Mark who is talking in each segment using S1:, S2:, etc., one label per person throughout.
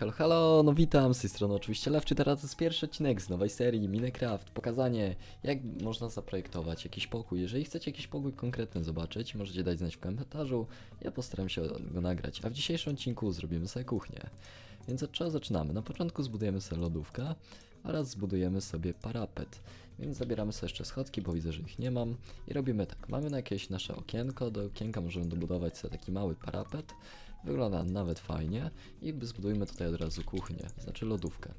S1: Halo, halo, no witam, z tej strony oczywiście Lewczy, teraz jest pierwszy odcinek z nowej serii Minecraft, pokazanie jak można zaprojektować jakiś pokój. Jeżeli chcecie jakiś pokój konkretny zobaczyć, możecie dać znać w komentarzu, ja postaram się go nagrać, a w dzisiejszym odcinku zrobimy sobie kuchnię. Więc od czego zaczynamy? Na początku zbudujemy sobie lodówkę oraz zbudujemy sobie parapet. Więc zabieramy sobie jeszcze schodki, bo widzę, że ich nie mam. I robimy tak, mamy na jakieś nasze okienko, do okienka możemy dobudować sobie taki mały parapet. Wygląda nawet fajnie i zbudujmy tutaj od razu kuchnię, znaczy lodówkę.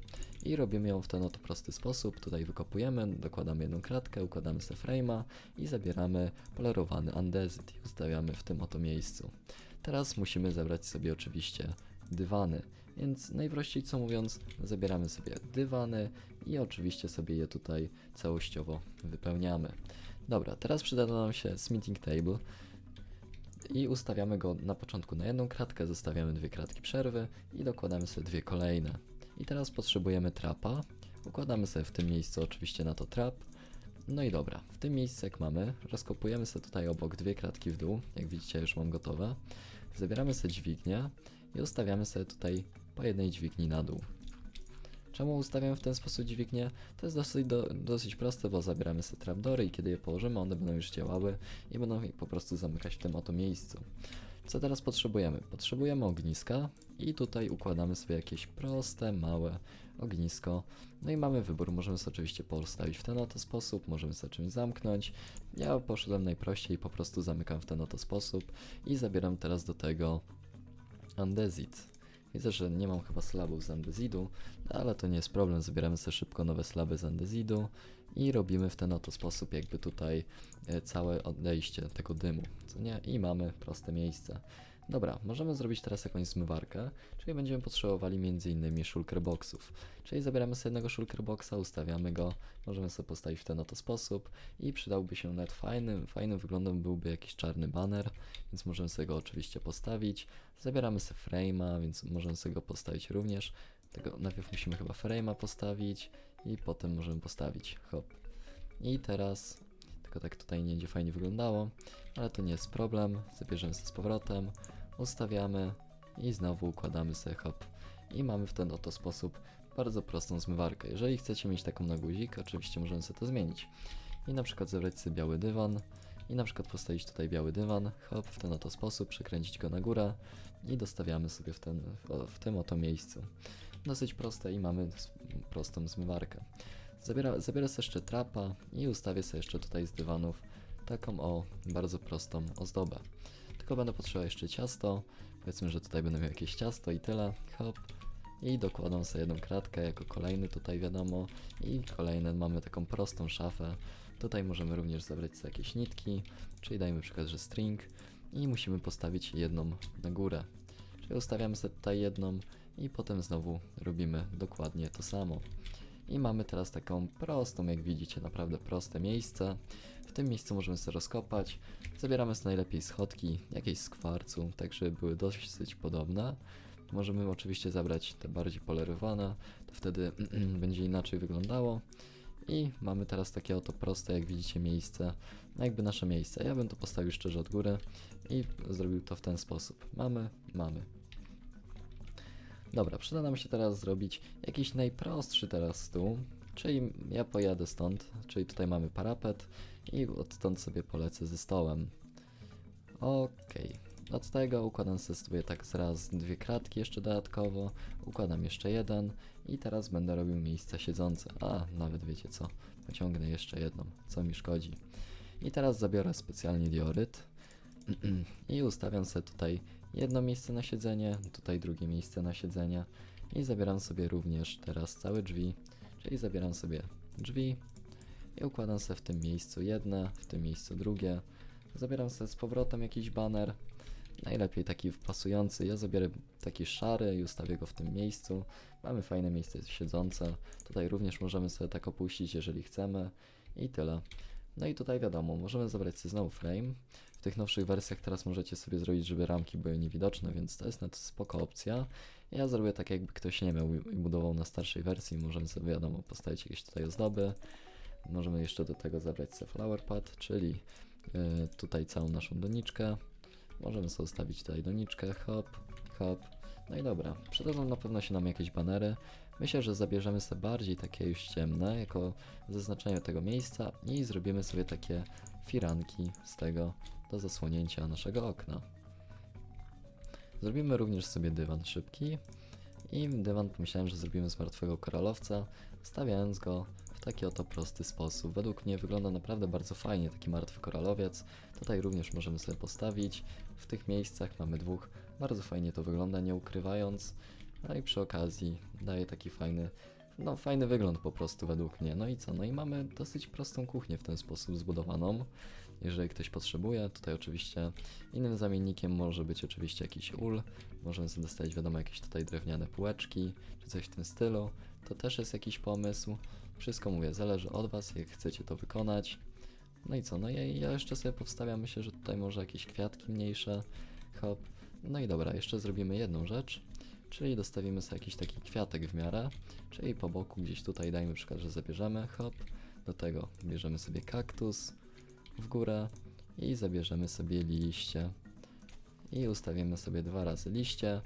S1: I robimy ją w ten oto prosty sposób. Tutaj wykopujemy, dokładamy jedną kratkę, układamy sobie frame'a i zabieramy polerowany andezyt i ustawiamy w tym oto miejscu. Teraz musimy zebrać sobie oczywiście dywany. Więc najprościej co mówiąc, zabieramy sobie dywany i oczywiście sobie je tutaj całościowo wypełniamy. Dobra, teraz przyda nam się smithing table i ustawiamy go na początku na jedną kratkę, zostawiamy dwie kratki przerwy i dokładamy sobie dwie kolejne. I teraz potrzebujemy trapa. Układamy sobie w tym miejscu oczywiście na to trap. No i dobra, w tym miejscu jak mamy, rozkopujemy sobie tutaj obok dwie kratki w dół, jak widzicie już mam gotowe. Zabieramy sobie dźwignię i ustawiamy sobie tutaj po jednej dźwigni na dół. Czemu ustawiam w ten sposób dźwignię? To jest dosyć, do, dosyć proste, bo zabieramy sobie trapdory i kiedy je położymy, one będą już działały i będą po prostu zamykać w tym oto miejscu. Co teraz potrzebujemy? Potrzebujemy ogniska i tutaj układamy sobie jakieś proste, małe ognisko. No i mamy wybór, możemy sobie oczywiście postawić w ten oto sposób, możemy sobie czymś zamknąć. Ja poszedłem najprościej, po prostu zamykam w ten oto sposób i zabieram teraz do tego andezit. Widzę, że nie mam chyba slabów z andezidu, ale to nie jest problem, zabieramy sobie szybko nowe slaby z andezidu i robimy w ten oto sposób jakby tutaj e, całe odejście tego dymu, co nie? I mamy proste miejsce. Dobra, możemy zrobić teraz jakąś zmywarkę, czyli będziemy potrzebowali m.in. shulker boxów. Czyli zabieramy sobie jednego shulker boxa, ustawiamy go, możemy sobie postawić w ten oto sposób i przydałby się nawet fajnym, fajnym wyglądem byłby jakiś czarny banner, więc możemy sobie go oczywiście postawić. Zabieramy sobie frame'a, więc możemy sobie go postawić również. Tego najpierw musimy chyba frame'a postawić i potem możemy postawić hop. I teraz tylko tak tutaj nie będzie fajnie wyglądało, ale to nie jest problem. Zabierzemy sobie z powrotem, ustawiamy i znowu układamy sobie hop. I mamy w ten oto sposób bardzo prostą zmywarkę. Jeżeli chcecie mieć taką na guzik, oczywiście możemy sobie to zmienić. I na przykład zebrać sobie biały dywan i na przykład postawić tutaj biały dywan, hop, w ten oto sposób, przekręcić go na górę i dostawiamy sobie w, ten, w, w tym oto miejscu. Dosyć proste i mamy prostą zmywarkę. Zabiera, zabiorę sobie jeszcze trapa i ustawię sobie jeszcze tutaj z dywanów taką o bardzo prostą ozdobę. Tylko będę potrzebował jeszcze ciasto. Powiedzmy, że tutaj będę miał jakieś ciasto i tyle. Hop. I dokładam sobie jedną kratkę jako kolejny tutaj wiadomo. I kolejne mamy taką prostą szafę. Tutaj możemy również zabrać sobie jakieś nitki, czyli dajmy przykład, że string. I musimy postawić jedną na górę. Czyli ustawiamy sobie tutaj jedną i potem znowu robimy dokładnie to samo. I mamy teraz taką prostą, jak widzicie, naprawdę proste miejsce. W tym miejscu możemy sobie rozkopać. Zabieramy sobie najlepiej schodki, jakieś z kwarcu, tak żeby były dosyć podobne. Możemy oczywiście zabrać te bardziej polerowane, to wtedy będzie inaczej wyglądało. I mamy teraz takie oto proste, jak widzicie, miejsce, no jakby nasze miejsce. Ja bym to postawił szczerze od góry i zrobił to w ten sposób. Mamy, mamy. Dobra, przyda nam się teraz zrobić jakiś najprostszy teraz stół, czyli ja pojadę stąd, czyli tutaj mamy parapet i odtąd sobie polecę ze stołem. Okej, od tego układam sobie tak zraz dwie kratki jeszcze dodatkowo, układam jeszcze jeden i teraz będę robił miejsca siedzące. A, nawet wiecie co, pociągnę jeszcze jedną, co mi szkodzi. I teraz zabiorę specjalnie dioryt i ustawiam sobie tutaj jedno miejsce na siedzenie, tutaj drugie miejsce na siedzenie i zabieram sobie również teraz całe drzwi, czyli zabieram sobie drzwi i układam sobie w tym miejscu jedne, w tym miejscu drugie. Zabieram sobie z powrotem jakiś baner, najlepiej taki pasujący. Ja zabiorę taki szary i ustawię go w tym miejscu. Mamy fajne miejsce siedzące. Tutaj również możemy sobie tak opuścić, jeżeli chcemy i tyle. No i tutaj wiadomo, możemy zabrać sobie znowu frame. W tych nowszych wersjach teraz możecie sobie zrobić, żeby ramki były niewidoczne, więc to jest na to spoko opcja. Ja zrobię tak, jakby ktoś nie miał i budował na starszej wersji. Możemy sobie, wiadomo, postawić jakieś tutaj ozdoby. Możemy jeszcze do tego zabrać sobie flower pad, czyli yy, tutaj całą naszą doniczkę. Możemy sobie ustawić tutaj doniczkę, hop, hop. No i dobra, przydadzą na pewno się nam jakieś banery. Myślę, że zabierzemy sobie bardziej takie już ciemne, jako zaznaczenie tego miejsca i zrobimy sobie takie firanki z tego do zasłonięcia naszego okna. Zrobimy również sobie dywan szybki i dywan pomyślałem, że zrobimy z martwego koralowca, stawiając go w taki oto prosty sposób. Według mnie wygląda naprawdę bardzo fajnie taki martwy koralowiec. Tutaj również możemy sobie postawić. W tych miejscach mamy dwóch. Bardzo fajnie to wygląda, nie ukrywając. No i przy okazji daje taki fajny, no fajny wygląd po prostu według mnie. No i co? No i mamy dosyć prostą kuchnię w ten sposób zbudowaną. Jeżeli ktoś potrzebuje, tutaj oczywiście innym zamiennikiem może być oczywiście jakiś ul. Możemy sobie dostać wiadomo jakieś tutaj drewniane półeczki, czy coś w tym stylu. To też jest jakiś pomysł. Wszystko mówię, zależy od Was, jak chcecie to wykonać. No i co? No ja, ja jeszcze sobie powstawiam, myślę, że tutaj może jakieś kwiatki mniejsze. Hop. No i dobra, jeszcze zrobimy jedną rzecz. Czyli dostawimy sobie jakiś taki kwiatek w miarę, czyli po boku gdzieś tutaj dajmy przykład, że zabierzemy, hop, do tego bierzemy sobie kaktus w górę i zabierzemy sobie liście. I ustawimy sobie dwa razy liście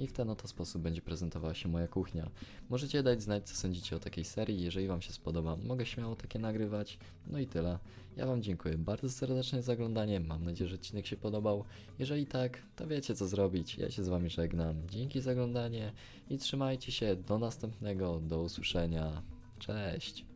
S1: i w ten oto sposób będzie prezentowała się moja kuchnia. Możecie dać znać, co sądzicie o takiej serii, jeżeli Wam się spodoba, mogę śmiało takie nagrywać. No i tyle. Ja Wam dziękuję bardzo serdecznie za oglądanie, mam nadzieję, że odcinek się podobał. Jeżeli tak, to wiecie co zrobić. Ja się z Wami żegnam. Dzięki za oglądanie i trzymajcie się. Do następnego, do usłyszenia. Cześć!